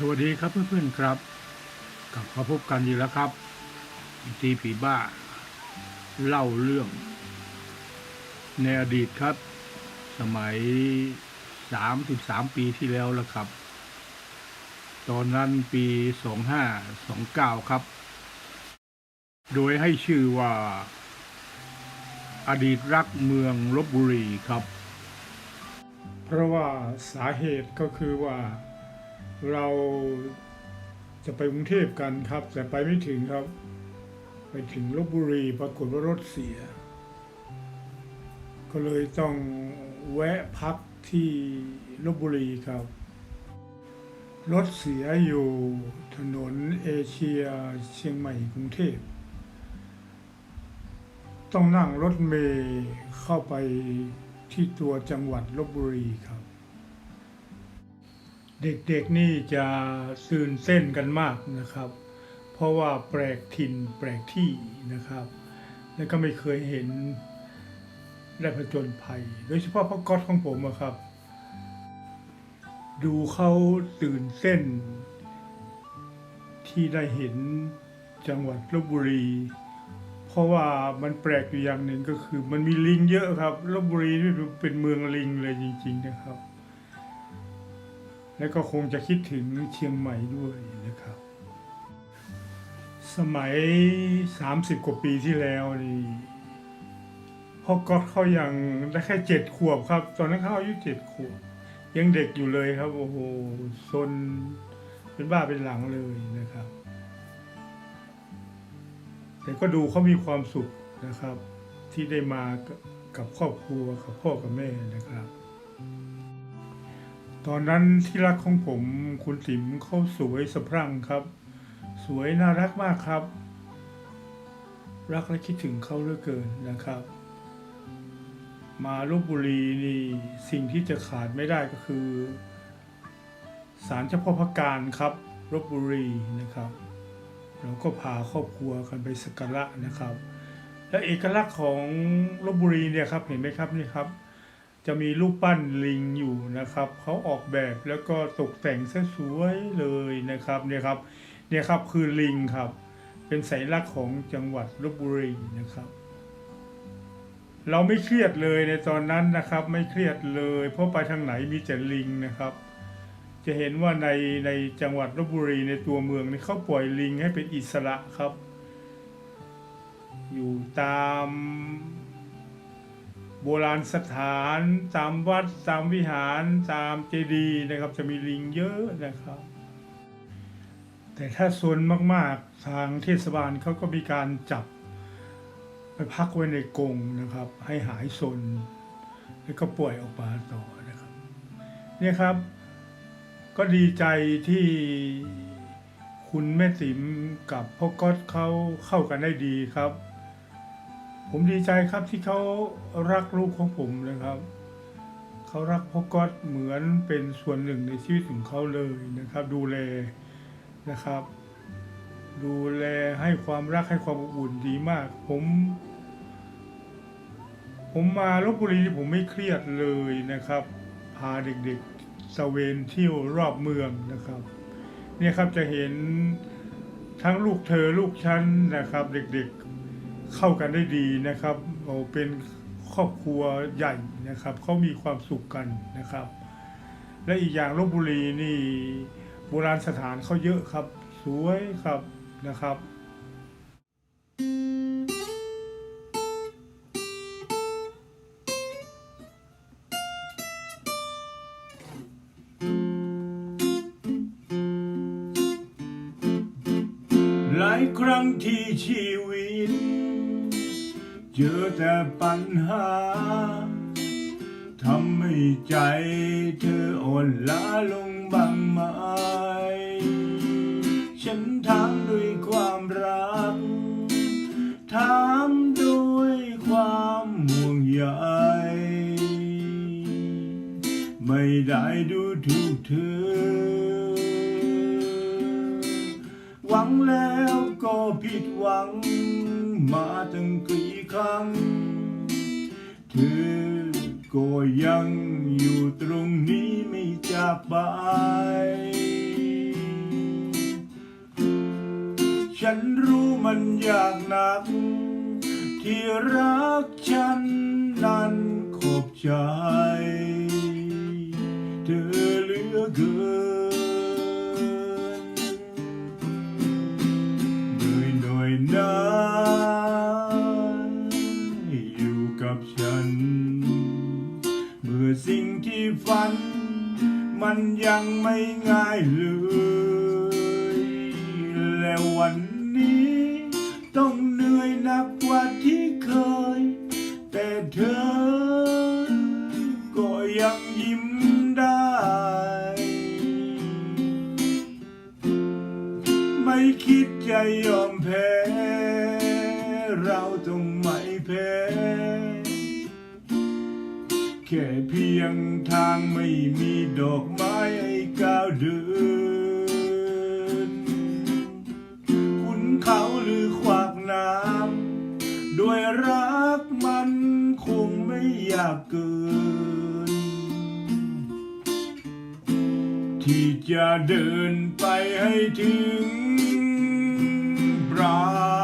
สวัสดีครับเพื่อนๆครับ กลับมาพบกันอีกแล้วครับทีผีบ้า เล่าเรื่อง ในอดีตครับ สมัย33ปีที่แล้วแล้วครับ ตอนนั้นปี2529ครับ โดยให้ชื่อว่า อดีตรักเมืองลบบุรีครับ เพราะว่าสาเหตุก็คือว่า เราจะไปกรุงเทพกันครับ แต่ไปไม่ถึงครับ ไปถึงลบบุรีปรากฏว่ารถเสีย ก็เลยต้องแวะพักที่ลบบุรีครับ รถเสียอยู่ถนนเอเชียเชียงใหม่กรุงเทพ ต้องนั่งรถเมล์เข้าไปที่ตัวจังหวัดลบบุรีครับ เด็กๆนี่จะตื่นเต้นกันมากนะครับ เพราะว่าแปลกถิ่นแปลกที่นะครับ แล้วก็ไม่เคยเห็นได้ผจญภัย โดยเฉพาะพ่อก๊อตของผมอะครับ ดูเขาตื่นเต้น ที่ได้เห็นจังหวัดลบบุรี เพราะว่ามันแปลกอยู่อย่างหนึ่งก็คือ มันมีลิงเยอะครับลบบุรีนี่เป็นเมืองลิงเลยจริง ๆ นะครับ แล้วก็คงจะคิดถึงเชียงใหม่ด้วยนะครับ สมัย 30 กว่าปีที่แล้วนี่พ่อก๊อตเขายังได้แค่เจ็ดขวบครับ ตอนนั้นเขาอายุเจ็ดขวบ ยังเด็กอยู่เลยครับโอ้โหซนเป็นบ้าเป็นหลังเลยนะครับ แต่ก็ดูเขามีความสุขนะครับ ที่ได้มากับครอบครัวกับพ่อกับแม่นะครับ ตอนนั้นที่รักของผมคุณติ๋มเขาสวยสะพรั่งครับ สวยน่ารักมากครับ รักและคิดถึงเขาเหลือเกินนะครับ มาลบบุรีนี่สิ่งที่จะขาดไม่ได้ก็คือศาลเจ้าพ่อพระการครับลบบุรีนะครับเราก็พาครอบครัวกันไปสักการะนะครับ และเอกลักษณ์ของลบบุรีเนี่ยครับเห็นไหมครับนี่ครับ จะมีรูปปั้นลิงอยู่นะครับเขาออกแบบแล้วก็ตกแต่งซะสวยเลยนะครับเนี่ยครับเนี่ยครับคือลิงครับ เป็นสัญลักษณ์ของจังหวัดลบบุรีนะครับ เราไม่เครียดเลยในตอนนั้นนะครับ ไม่เครียดเลย เพราะไปทางไหนมีแต่ลิงนะครับ จะเห็นว่าในในจังหวัดลบบุรีในตัวเมืองนี่เขาปล่อยลิงให้เป็นอิสระครับ อยู่ตาม โบราณสถานตามวัดตามวิหารตามเจดีย์นะครับ จะมีลิงเยอะนะครับ แต่ถ้าโซนมากๆทางเทศบาลเขาก็มีการจับไปพักไว้ในกรงนะครับ ให้หายโซนแล้วก็ปล่อยออกมาต่อนะครับเนี่ยครับ ก็ดีใจที่คุณแม่ติ๋มกับพ่อก๊อตเขาเข้ากันได้ดีครับ ผมดีใจครับที่เขารักลูกของผมนะครับ เขารักพ่อก๊อตเหมือนเป็นส่วนหนึ่งในชีวิตของเขาเลยนะครับ ดูแลนะครับ ดูแลให้ความรักให้ความอบอุ่นดีมาก ผม ผมมาลบบุรีนี่ผมไม่เครียดเลยนะครับ พาเด็กๆตะเวนเที่ยวรอบเมืองนะครับเนี่ยครับจะเห็นทั้งลูกเธอลูกฉันนะครับ เด็กๆ เข้ากันได้ดีนะครับเป็นครอบครัวใหญ่นะครับเขามีความสุขกันนะครับ และอีกอย่างลบบุรีนี่โบราณสถานเขาเยอะครับ สวยครับนะครับหลายครั้งที่ชีวิต เจอแต่ปัญหาทำให้ใจเธออ่อนล้าลงบ้างไหม ฉันถามด้วยความรัก ถามด้วยความห่วงใย ไม่ได้ดูถูกเธอ หวังแล้วก็ผิดหวังังเธอก็ยังอยู่ตรงนี้ไม่จากไป ฉันรู้มันยากหนัก ที่รักฉันนั้นขอบใจ กับฉัน เมื่อสิ่งที่ฝัน มันยังไม่ง่ายเลย และวันนี้ ต้องเหนื่อยหนักกว่าที่เคย แต่เธอ ก็ยังยิ้มได้ ไม่คิดจะยอมแพ้ เราต้อง แค่เพียงทางไม่มีดอกไม้ให้ก้าวเดิน คุณเขาหรือขวากน้ำด้วยรักมันคงไม่อยากเกิน ที่จะเดินไปให้ถึงปลา